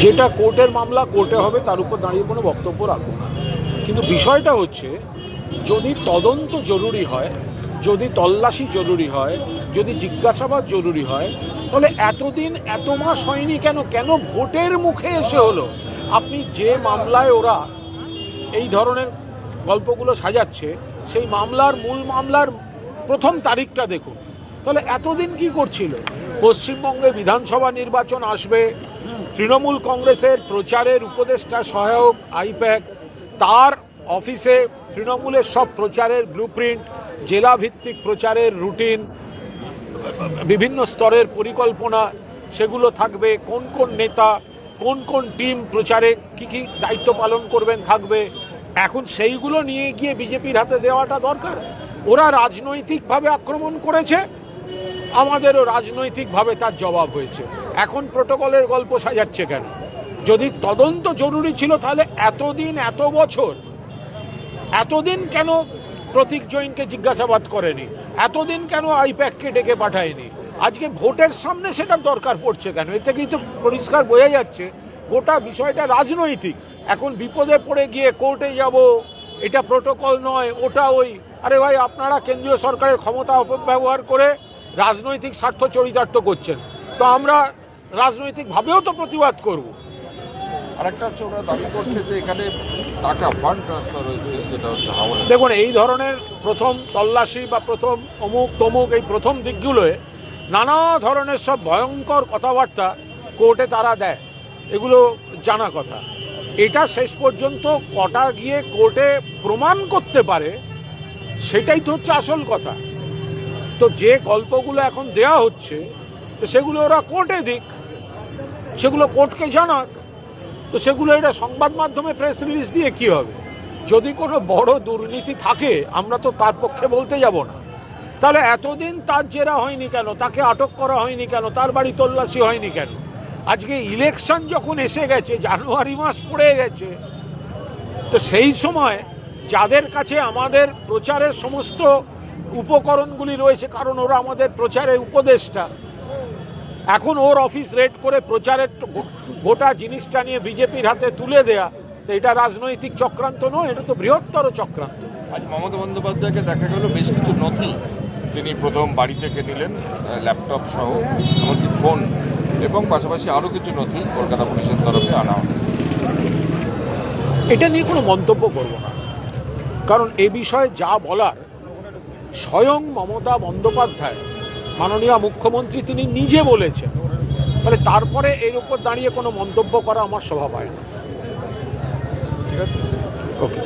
যেটা কোর্টের মামলা, কোর্টে হবে, তার উপর দাঁড়িয়ে কোনো বক্তব্য রাখব না। কিন্তু বিষয়টা হচ্ছে, যদি তদন্ত জরুরি হয়, যদি তল্লাশি জরুরি হয়, যদি জিজ্ঞাসাবাদ জরুরি হয়, তাহলে এতদিন, এত মাস হয়নি কেন? কেন ভোটের মুখে এসে হলো? আপনি যে মামলায় ওরা এই ধরনের গল্পগুলো সাজাচ্ছে, সেই মামলার মূল মামলার প্রথম তারিখটা দেখুন। তাহলে এতদিন কি করছিল? পশ্চিমবঙ্গে বিধানসভা নির্বাচন আসবে তৃণমূল কংগ্রেসের প্রচারের উপদেষ্টা সহায়ক আইপ্যাক, তার অফিসে তৃণমূলের সব প্রচারের ব্লুপ্রিন্ট জেলা ভিত্তিক প্রচারের রুটিন বিভিন্ন স্তরের পরিকল্পনা, সেগুলো থাকবে। কোন কোন নেতা, কোন কোন টিম প্রচারে কি কি দায়িত্ব পালন করবেন, থাকবে। এখন সেইগুলো নিয়ে গিয়ে বিজেপির হাতে দেওয়াটা দরকার। ওরা রাজনৈতিকভাবে আক্রমণ করেছে। আমাদেরও রাজনৈতিকভাবে তার জবাব হয়েছে। এখন প্রোটোকলের গল্প সাজাচ্ছে কেন? যদি তদন্ত জরুরি ছিল তাহলে এতদিন, এত বছর, এতদিন কেন প্রতীক জৈনকে জিজ্ঞাসাবাদ করেনি? এতদিন কেন আইপ্যাককে ডেকে পাঠায়নি? আজকে ভোটের সামনে সেটা দরকার পড়ছে কেন? এ থেকেই তো পরিষ্কার বোঝা যাচ্ছে, গোটা বিষয়টা রাজনৈতিক। এখন বিপদে পড়ে গিয়ে কোর্টে যাব, এটা প্রোটোকল নয়, ওটা ওই। আরে ভাই, আপনারা কেন্দ্রীয় সরকারের ক্ষমতা অপব্যবহার করে রাজনৈতিক স্বার্থ চরিতার্থ করছেন। তো আমরা রাজনৈতিকভাবেও তো প্রতিবাদ করব। আরেকটা হচ্ছে ওরা দাবি করছে যে এখানে টাকা ফান্ড ট্রান্সফার হয়েছে যেটা হচ্ছে হাওড়া। দেখুন এই ধরনের প্রথম তল্লাশি বা প্রথম অমুক তমুক এই প্রথম দিকগুলোয় নানা ধরনের সব ভয়ঙ্কর কথাবার্তা কোর্টে তারা দেয়। এগুলো জানা কথা। এটা শেষ পর্যন্ত কটা গিয়ে কোর্টে প্রমাণ করতে পারে সেটাই তো হচ্ছে আসল কথা। তো যে গল্পগুলো এখন দেয়া হচ্ছে, তো সেগুলো ওরা কোর্টে দিক। সেগুলো কোর্টকে জানাক। তো সেগুলো এটা সংবাদ মাধ্যমে প্রেস রিলিজ দিয়ে কি হবে? যদি কোনো বড় দুর্নীতি থাকে, আমরা তো তার পক্ষে বলতে যাব না। তাহলে এতদিন তার জেরা হয়নি কেন? তাকে আটক করা হয়নি কেন? তার বাড়ি তল্লাশি হয়নি কেন? আজকে ইলেকশন যখন এসে গেছে, জানুয়ারি মাস পড়ে গেছে, তো সেই সময় যাদের কাছে আমাদের প্রচারের সমস্ত উপকরণগুলি রয়েছে কারণ ওরা আমাদের প্রচারের উপদেষ্টা। এখন ওর অফিস রেড করে প্রচারের গোটা জিনিসটা নিয়ে বিজেপির হাতে তুলে দেয়া তো এটা রাজনৈতিক চক্রান্ত নয় এটা তো বৃহত্তর চক্রান্ত। আজ মমতা বন্দ্যোপাধ্যায়কে দেখা গেল বেশ কিছু নথি তিনি প্রথম বাড়ি থেকে নিলেন ল্যাপটপ সহ এমনকি ফোন এবং পাশাপাশি আরও কিছু নথি কলকাতা পুলিশের তরফে আনা এটা নিয়ে কোনো মন্তব্য করব না কারণ এ বিষয়ে যা বলার স্বয়ং মমতা বন্দ্যোপাধ্যায়। মাননীয় মুখ্যমন্ত্রী তিনি নিজে বলেছেন। মানে তারপরে এর উপর দাঁড়িয়ে কোনো মন্তব্য করা আমার স্বভাব হয় না। ঠিক আছে? ওকে